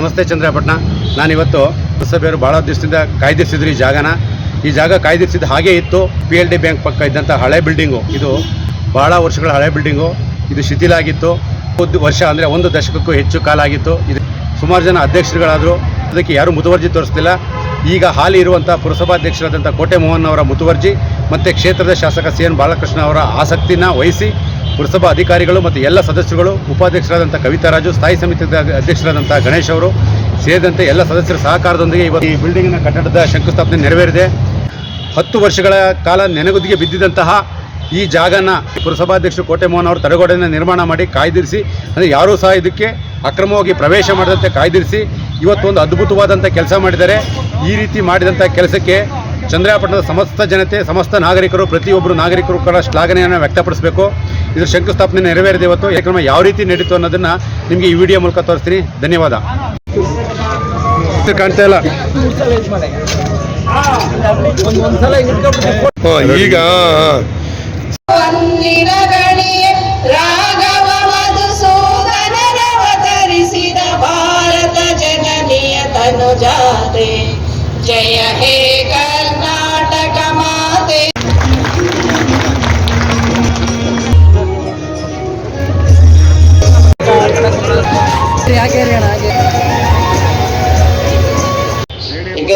ನಮಸ್ತೆ ಚಂದ್ರಪಟ್ಟಣ ನಾನಿವತ್ತು ಪುರಸಭೆಯವರು ಭಾಳ ದಿವಸದಿಂದ ಕಾಯ್ದಿರಿಸಿದ್ರು ಈ ಜಾಗನ. ಈ ಜಾಗ ಕಾಯ್ದಿರಿಸಿದ ಹಾಗೇ ಇತ್ತು. ಪಿ ಎಲ್ ಡಿ ಬ್ಯಾಂಕ್ ಪಕ್ಕ ಇದ್ದಂಥ ಹಳೆ ಬಿಲ್ಡಿಂಗು ಇದು ಭಾಳ ವರ್ಷಗಳ ಹಳೆ ಬಿಲ್ಡಿಂಗು ಇದು ಶಿಥಿಲ ಆಗಿತ್ತು. ಒಂದು ವರ್ಷ ಅಂದರೆ ಒಂದು ದಶಕಕ್ಕೂ ಹೆಚ್ಚು ಕಾಲ ಆಗಿತ್ತು. ಇದು ಸುಮಾರು ಜನ ಅಧ್ಯಕ್ಷರುಗಳಾದರು. ಅದಕ್ಕೆ ಯಾರೂ ಮುತುವರ್ಜಿ ತೋರಿಸ್ತಿಲ್ಲ. ಈಗ ಹಾಲಿ ಇರುವಂಥ ಪುರಸಭಾಧ್ಯಕ್ಷರಾದಂಥ ಕೋಟೆ ಮೋಹನ್ ಅವರ ಮುತುವರ್ಜಿ ಮತ್ತು ಕ್ಷೇತ್ರದ ಶಾಸಕ ಸಿ ಎನ್ ಬಾಲಕೃಷ್ಣ ಅವರ ಆಸಕ್ತಿನ ವಹಿಸಿ ಪುರಸಭಾ ಅಧಿಕಾರಿಗಳು ಮತ್ತು ಎಲ್ಲ ಸದಸ್ಯರುಗಳು, ಉಪಾಧ್ಯಕ್ಷರಾದಂಥ ಕವಿತಾರಾಜು, ಸ್ಥಾಯಿ ಸಮಿತಿ ಅಧ್ಯಕ್ಷರಾದಂಥ ಗಣೇಶ್ ಅವರು ಸೇರಿದಂತೆ ಎಲ್ಲ ಸದಸ್ಯರ ಸಹಕಾರದೊಂದಿಗೆ ಇವತ್ತು ಈ ಬಿಲ್ಡಿಂಗಿನ ಕಟ್ಟಡದ ಶಂಕುಸ್ಥಾಪನೆ ನೆರವೇರಿದೆ. ಹತ್ತು ವರ್ಷಗಳ ಕಾಲ ನೆನೆಗುದಿಗೆ ಬಿದ್ದಿದ್ದಂತಹ ಈ ಜಾಗನ ಪುರಸಭಾಧ್ಯಕ್ಷರು ಕೋಟೆ ಮೋಹನ್ ಅವರು ತಡೆಗೋಡೆಯನ್ನು ನಿರ್ಮಾಣ ಮಾಡಿ ಕಾಯ್ದಿರಿಸಿ, ಅಂದರೆ ಯಾರೂ ಸಹ ಇದಕ್ಕೆ ಅಕ್ರಮವಾಗಿ ಪ್ರವೇಶ ಮಾಡದಂತೆ ಕಾಯ್ದಿರಿಸಿ ಇವತ್ತೊಂದು ಅದ್ಭುತವಾದಂಥ ಕೆಲಸ ಮಾಡಿದ್ದಾರೆ. ಈ ರೀತಿ ಮಾಡಿದಂಥ ಕೆಲಸಕ್ಕೆ ಚಂದ್ರಾಪಟ್ಟಣದ ಸಮಸ್ತ ಜನತೆ, ಸಮಸ್ತ ನಾಗರಿಕರು, ಪ್ರತಿಯೊಬ್ಬರು ನಾಗರಿಕರು ಕೂಡ ಶ್ಲಾಘನೆಯನ್ನು ವ್ಯಕ್ತಪಡಿಸಬೇಕು. ಇದ್ರ ಶಂಕುಸ್ಥಾಪನೆ ನೆರವೇರಿದೆ ಇವತ್ತು. ಕಾರ್ಯಕ್ರಮ ಯಾವ ರೀತಿ ನಡೀತು ಅನ್ನೋದನ್ನ ನಿಮಗೆ ಈ ವಿಡಿಯೋ ಮೂಲಕ ತೋರಿಸ್ತೀನಿ. ಧನ್ಯವಾದ. ಕಾಣ್ತಾ ಇಲ್ಲ. ಈಗ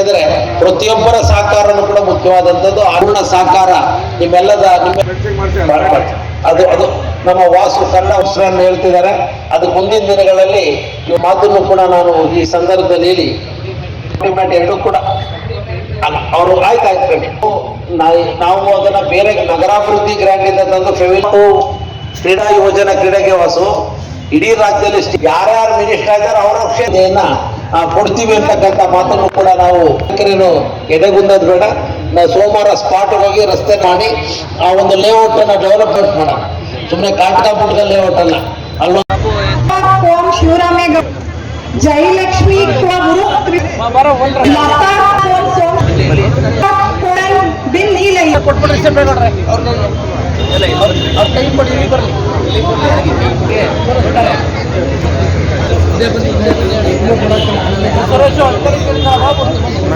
ಏಕೆಂದ್ರೆ ಪ್ರತಿಯೊಬ್ಬರ ಸಹಕಾರನು ಕೂಡ ಮುಖ್ಯವಾದಂಥದ್ದು. ಅರುಣ ಸಹಕಾರ ನಿಮ್ಮೆಲ್ಲದ ನಿಮ್ಮ ಅದು ಅದು ನಮ್ಮ ವಾಸು ಕನ್ನಡ ಉಸಿರನ್ನು ಹೇಳ್ತಿದ್ದಾರೆ. ಅದು ಮುಂದಿನ ದಿನಗಳಲ್ಲಿ ಈ ಮಾತನ್ನು ಕೂಡ ನಾನು ಈ ಸಂದರ್ಭದಲ್ಲಿ ಹೇಳಿ. ಎರಡು ಕೂಡ. ಅಲ್ಲ, ಅವರು ಆಯ್ತು ಆಯ್ತು ಕಣೆ. ನಾ- ನಾವು ಅದನ್ನ ಬೇರೆ ನಗರಾಭಿವೃದ್ಧಿ ಗ್ರ್ಯಾಂಡ್ ಇಂದ ತಂದು ಕ್ರೀಡಾ ಯೋಜನಾ ಕ್ರೀಡೆಗೆ ವಾಸು. ಇಡೀ ರಾಜ್ಯದಲ್ಲಿ ಯಾರ್ಯಾರು ಮಿನಿಸ್ಟರ್ ಆಗಿದ್ದಾರೆ ಅವರ ಕ್ಷೇತ್ರವನ್ನ ಆ, ಕೊಡ್ತೀವಿ ಅಂತಕ್ಕಂಥ ಮಾತನ್ನು ಕೂಡ ನಾವು ಏನು ಎದೆಗುಂದದ್ ಬೇಡ. ನಾವು ಸೋಮವಾರ ಸ್ಪಾಟ್ ಹೋಗಿ ರಸ್ತೆ ಮಾಡಿ ಆ ಒಂದು ಲೇಔಟ್ ಅನ್ನ ಡೆವಲಪ್ಮೆಂಟ್ ಮಾಡೋಣ. ಸುಮ್ಮನೆ ಕಾಟಕ ಪುಟ್ಟ ಲೇಔಟ್ ಅಲ್ಲ. ಶಿವರಾಮೇಗ ಜಯಲಕ್ಷ್ಮಿ ಕುಳಗುರು ಲತಾ ಫೋನ್ ಅವ್ರ ಕೈ ಕೊಡಿ ನೀಲೈ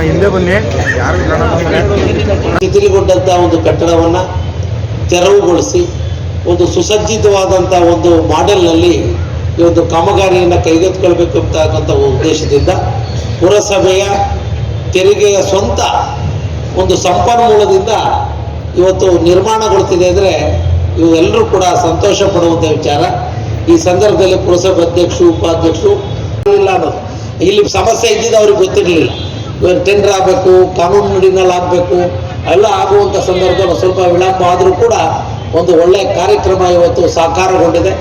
ಹಿಂದೆ ಒಂದು ಕಟ್ಟಡವನ್ನ ತೆರವುಗೊಳಿಸಿ, ಒಂದು ಸುಸಜ್ಜಿತವಾದಂಥ ಒಂದು ಮಾಡೆಲ್ನಲ್ಲಿ ಈ ಒಂದು ಕಾಮಗಾರಿಯನ್ನು ಕೈಗೆತ್ತಿಕೊಳ್ಬೇಕು ಅಂತಕ್ಕಂಥ ಉದ್ದೇಶದಿಂದ ಪುರಸಭೆಯ ತೆರಿಗೆಯ ಸ್ವಂತ ಒಂದು ಸಂಪನ್ಮೂಲದಿಂದ ಇವತ್ತು ನಿರ್ಮಾಣಗೊಳ್ತಿದೆ ಅಂದರೆ ಇವೆಲ್ಲರೂ ಕೂಡ ಸಂತೋಷ ಪಡುವಂಥ ವಿಚಾರ. ಈ ಸಂದರ್ಭದಲ್ಲಿ ಪುರಸಭೆ ಅಧ್ಯಕ್ಷರು, ಉಪಾಧ್ಯಕ್ಷರು ಇಲ್ಲ ಅನ್ನೋದು ಇಲ್ಲಿ ಸಮಸ್ಯೆ ಇದ್ದಿದ್ದು ಅವ್ರಿಗೆ ಗೊತ್ತಿರಲಿಲ್ಲ. ಇವರು ಟೆಂಡರ್ ಆಗಬೇಕು, ಕಾನೂನು ನುಡಿನಲ್ಲಿ ಆಗಬೇಕು ಎಲ್ಲ ಆಗುವಂಥ ಸಂದರ್ಭದಲ್ಲಿ ಸ್ವಲ್ಪ ವಿಳಂಬ ಆದರೂ ಕೂಡ ಒಂದು ಒಳ್ಳೆಯ ಕಾರ್ಯಕ್ರಮ ಇವತ್ತು ಸಾಕಾರಗೊಂಡಿದೆ.